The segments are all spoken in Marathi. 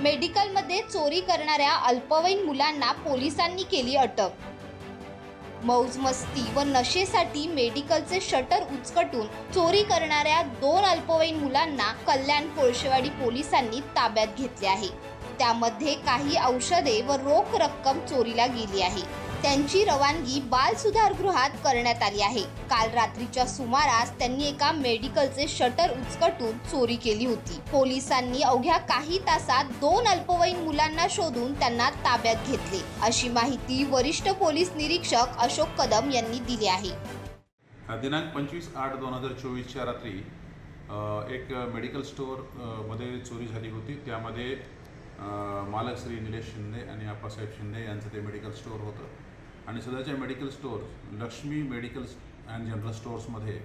मेडिकलमध्ये चोरी करणाऱ्या अल्पवयीन मुलांना पोलिसांनी केली अटक. मौज मस्ती व नशेसाठी मेडिकलचे शटर उचकटून चोरी करणाऱ्या दोन अल्पवयीन मुलांना कल्याण कोळशेवाडी पोलिसांनी ताब्यात घेतले आहे. त्यामध्ये काही औषधे व रोख रक्कम चोरीला गेली आहे. त्यांची रवानगी बाल सुधारगृहात करण्यात आली आहे. काल रात्रीच्या सुमारास त्यांनी एका मेडिकलचे शटर उचकटून चोरी केली होती. पोलिसांनी अवघ्या काही तासात दोन अल्पवयीन मुलांना शोधून त्यांना ताब्यात घेतले. अशी माहिती वरिष्ठ पोलीस निरीक्षक अशोक कदम यांनी दिली आहे. दिनांक पंचवीस आठ दोन हजार चोवीसच्या रात्री एक मेडिकल स्टोअरमध्ये चोरी झाली होती. त्यामध्ये मालक श्री निलेश शिंदे आणि आप्पासाहेब शिंदे यांचं ते मेडिकल स्टोअर होतं. आणि सध्याच्या medical store Lakshmi medical and general स्टोअर्समध्ये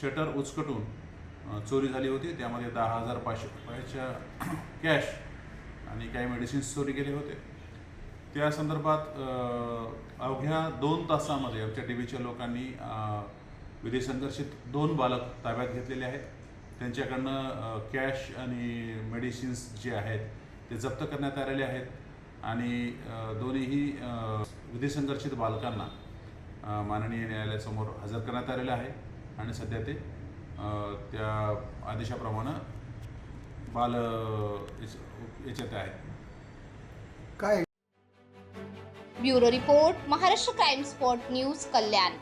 shutter उचकटून चोरी झाली होती. त्यामध्ये दहा हजार पाचशे रुपयाच्या कॅश आणि काही मेडिसिन्स चोरी केले होते. त्या संदर्भात अवघ्या दोन तासामध्ये आमच्या टी व्हीच्या लोकांनी अ, दोन बालक ताब्यात घेतलेले आहेत. त्यांच्याकडनं कॅश आणि मेडिसिन्स जे आहेत ते जप्त करण्यात आलेले आहेत. आणि दोन्हीही अ, विधी संघर्षित बालकांना माननीय न्यायालयासमोर हजर करण्यात आलेलं आहे. आणि सध्या ते त्या आदेशाप्रमाणे बाल याच्यात आहेत काय? Bureau report Maharashtra crime spot news Kalyan.